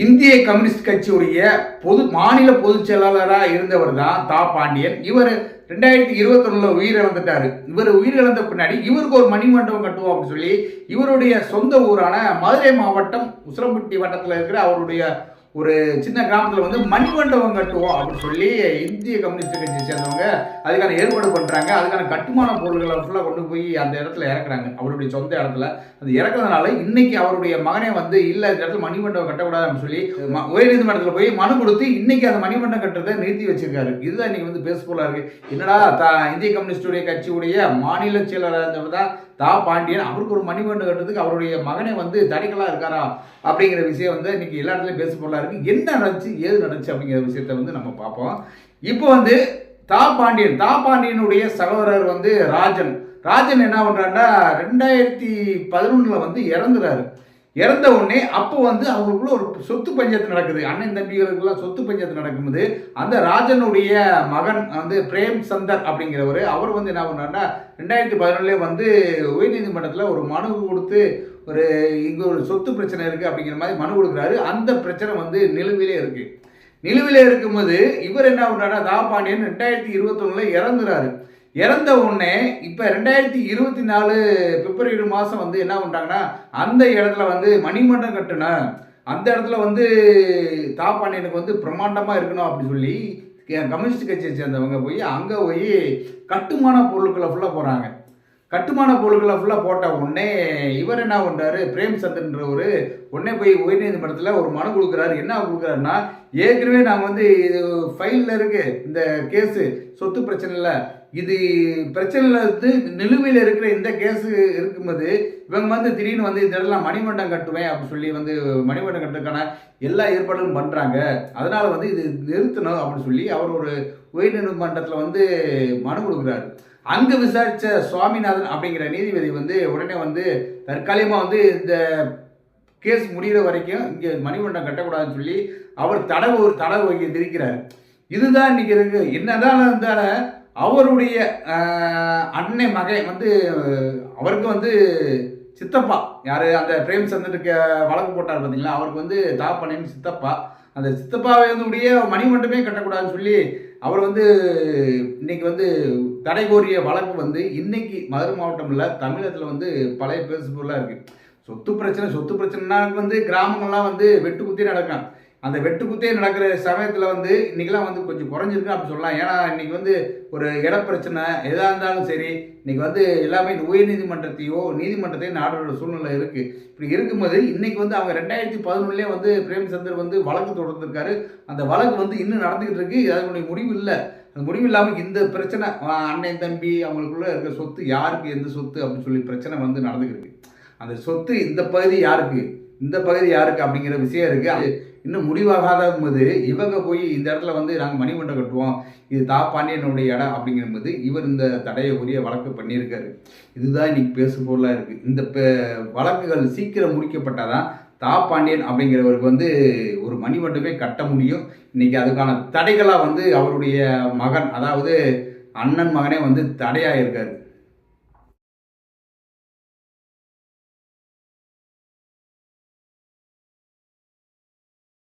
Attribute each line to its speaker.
Speaker 1: இந்திய கம்யூனிஸ்ட் கட்சியுடைய பொது மாநில பொதுச் செயலாளராக இருந்தவர் தான் தா பாண்டியன். இவர் ரெண்டாயிரத்தி இருபத்தொன்னுல உயிரிழந்துட்டாரு இவர் உயிரிழந்த பின்னாடி இவருக்கு ஒரு மணிமண்டபம் கட்டுவோம் அப்படின்னு சொல்லி இவருடைய சொந்த ஊரான மதுரை மாவட்டம் உசிலம்பட்டி வட்டத்தில் இருக்கிற அவருடைய ஒரு சின்ன கிராமத்தில் வந்து மணிமண்டபம் கட்டுவோம் அப்படின்னு சொல்லி இந்திய கம்யூனிஸ்ட் கட்சியை சேர்ந்தவங்க அதுக்கான ஏற்பாடு பண்ணுறாங்க அதுக்கான கட்டுமான பொருள்களை ஃபுல்லாக கொண்டு போய் அந்த இடத்துல இறக்குறாங்க. அவருடைய சொந்த இடத்துல. அது இறக்குறதுனால இன்னைக்கு அவருடைய மகனே வந்து இல்லை இந்த இடத்துல மணிமண்டபம் கட்டக்கூடாது அப்படின்னு சொல்லி உயர்நீதிமன்றத்தில் போய் மனு கொடுத்து இன்னைக்கு அந்த மணிமண்டபம் கட்டுறதை நிறுத்தி வச்சிருக்காரு. இதுதான் இன்னைக்கு வந்து பேஸ்புல்லாக இருக்குது என்னடா தா இந்திய கம்யூனிஸ்டுடைய கட்சியுடைய மாநில செயலராக இருந்தவர் தான் தா பாண்டியன் அவருக்கு ஒரு மணிமண்டபம் கட்டுறதுக்கு அவருடைய மகனே வந்து தடைகளாக இருக்காரா அப்படிங்கிற விஷயம் வந்து இன்னைக்கு எல்லா இடத்துலையும் பேசப்பொருளாக இருக்கு. என்ன நடந்துச்சு ஏது நடந்துச்சு அப்படிங்கிற விஷயத்த வந்து நம்ம பார்ப்போம். இப்போ வந்து தா பாண்டியன் தா பாண்டியனுடைய சகோதரர் வந்து ராஜன். ராஜன் என்ன பண்ணுறாருன்னா ரெண்டாயிரத்தி பதினொன்றில் வந்து இறந்துறாரு. இறந்த உடனே அப்போ வந்து அவங்களுக்குள்ள ஒரு சொத்து பஞ்சத்து நடக்குது. அண்ணன் தம்பிகளுக்குலாம் சொத்து பஞ்சாயத்து நடக்கும்போது அந்த ராஜனுடைய மகன் வந்து பிரேம் சந்தர் அப்படிங்கிறவர் அவர் வந்து என்ன பண்ணார்னா ரெண்டாயிரத்தி பதினொன்றுலேயே வந்து உயர்நீதிமன்றத்தில் ஒரு மனு கொடுத்து ஒரு இங்கே ஒரு சொத்து பிரச்சனை இருக்குது அப்படிங்கிற மாதிரி மனு கொடுக்குறாரு. அந்த பிரச்சனை வந்து நிலுவிலே இருக்குது நிலுவிலே இருக்கும்போது இவர் என்ன பண்ணுறாருன்னா தாபாண்டியன் ரெண்டாயிரத்தி இருபத்தொன்னில் இறந்துறாரு. இறந்த உடனே இப்போ ரெண்டாயிரத்தி இருபத்தி நாலு பிப்ரவரி மாதம் வந்து என்ன பண்ணுறாங்கன்னா அந்த இடத்துல வந்து மணிமண்டபம் கட்டணும். அந்த இடத்துல வந்து தாப்பாண்டியனுக்கு வந்து பிரம்மாண்டமாக இருக்கணும் அப்படின்னு சொல்லி கம்யூனிஸ்ட் கட்சியை சேர்ந்தவங்க போய் அங்கே போய் கட்டுமான பொருட்களை ஃபுல்லாக போகிறாங்க கட்டுமான பொருட்களை ஃபுல்லாக போட்ட உடனே இவர் என்ன பண்ணுறாரு பிரேம் ஒரு உடனே போய் உயர்நீதிமன்றத்தில் ஒரு மனு கொடுக்குறாரு. என்ன கொடுக்குறாருன்னா ஏற்கனவே நாங்கள் வந்து இது ஃபைலில் இருக்குது இந்த கேஸு சொத்து பிரச்சனையில் இது பிரச்சனையில் வந்து நிலுவையில் இருக்கிற இந்த கேஸு இருக்கும்போது இவங்க வந்து திடீர்னு வந்து இந்த இடத்துல மணிமண்டம் கட்டுவேன் அப்படின்னு சொல்லி வந்து மணிமண்டம் கட்டுறதுக்கான எல்லா ஏற்பாடுகளும் பண்ணுறாங்க அதனால் வந்து இது நிறுத்தணும் அப்படின்னு சொல்லி அவர் ஒரு உயர்நீதிமன்றத்தில் வந்து மனு கொடுக்குறாரு. அங்கே விசாரித்த சுவாமிநாதன் அப்படிங்கிற நீதிபதி வந்து உடனே வந்து தற்காலிகமாக வந்து இந்த கேஸ் முடிகிற வரைக்கும் இங்கே மணிமண்டம் கட்டக்கூடாதுன்னு சொல்லி அவர் தடவு ஒரு தடவு வகி இருக்கிறார் இதுதான் இன்னைக்கு இருக்கு. என்னதான் இருந்தாலும் அவருடைய அன்னை அண்ணன் மகன் வந்து அவருக்கு வந்து சித்தப்பா. யார்? அந்த பிரேம் சந்தனுக்கு வழக்கு போட்டார் பார்த்தீங்களா அவருக்கு வந்து தாப்பனின் சித்தப்பா. அந்த சித்தப்பாவை வந்து உடைய மணிமண்டமே கட்டக்கூடாதுன்னு சொல்லி அவர் வந்து இன்னைக்கு வந்து தடை கோரிய வழக்கு வந்து இன்னைக்கு மதுரை மாவட்டம்ல தமிழகத்தில் வந்து பழைய பேசுபொருளாக இருக்கு. சொத்து பிரச்சனை சொத்து பிரச்சனைனா வந்து கிராமங்கள்லாம் வந்து வெட்டு குத்தி நடக்கும் அந்த வெட்டு குத்தே நடக்கிற சமயத்தில் வந்து இன்னைக்கெல்லாம் வந்து கொஞ்சம் குறைஞ்சிருக்கு அப்படி சொல்லலாம். ஏன்னா இன்றைக்கி வந்து ஒரு இடப்பிரச்சனை எதாக இருந்தாலும் சரி இன்றைக்கி வந்து எல்லாமே உயர் நீதிமன்றத்தையோ நீதிமன்றத்தையோ நாடோட சூழ்நிலை இருக்குது இப்படி இருக்கும்போது இன்றைக்கி வந்து அவங்க ரெண்டாயிரத்தி பதினொன்றுலேயே வந்து பிரேம்சந்தர் வந்து வழக்கு தொடர்ந்துருக்காரு. அந்த வழக்கு வந்து இன்னும் நடந்துக்கிட்டு இருக்குது அதனுடைய முடிவு இல்லை. அந்த முடிவு இல்லாமல் இந்த பிரச்சனை அண்ணன் தம்பி அவங்களுக்குள்ள இருக்கிற சொத்து யாருக்கு எந்த சொத்து அப்படின்னு சொல்லி பிரச்சனை வந்து நடந்துக்கிட்டு அந்த சொத்து இந்த பகுதி யாருக்கு? இந்த பகுதி யாருக்கு அப்படிங்கிற விஷயம் இருக்குது அது இன்னும் முடிவாகாத போது இவங்க போய் இந்த இடத்துல வந்து நாங்கள் மணிமண்டபம் கட்டுவோம். இது தா பாண்டியனுடைய இடம் அப்படிங்கும்போது இவர் இந்த தடையை உரிய வழக்கு பண்ணியிருக்காரு. இதுதான் இன்னைக்கு பேசு பொருளாக இருக்குது இந்த வழக்குகள் சீக்கிரம் முடிக்கப்பட்டாதான் தா பாண்டியன் அப்படிங்கிறவருக்கு வந்து ஒரு மணிமண்டபமே கட்ட முடியும். இன்னைக்கு அதுக்கான தடைகளாக வந்து அவருடைய மகன் அதாவது அண்ணன் மகனே வந்து தடையாக இருக்காரு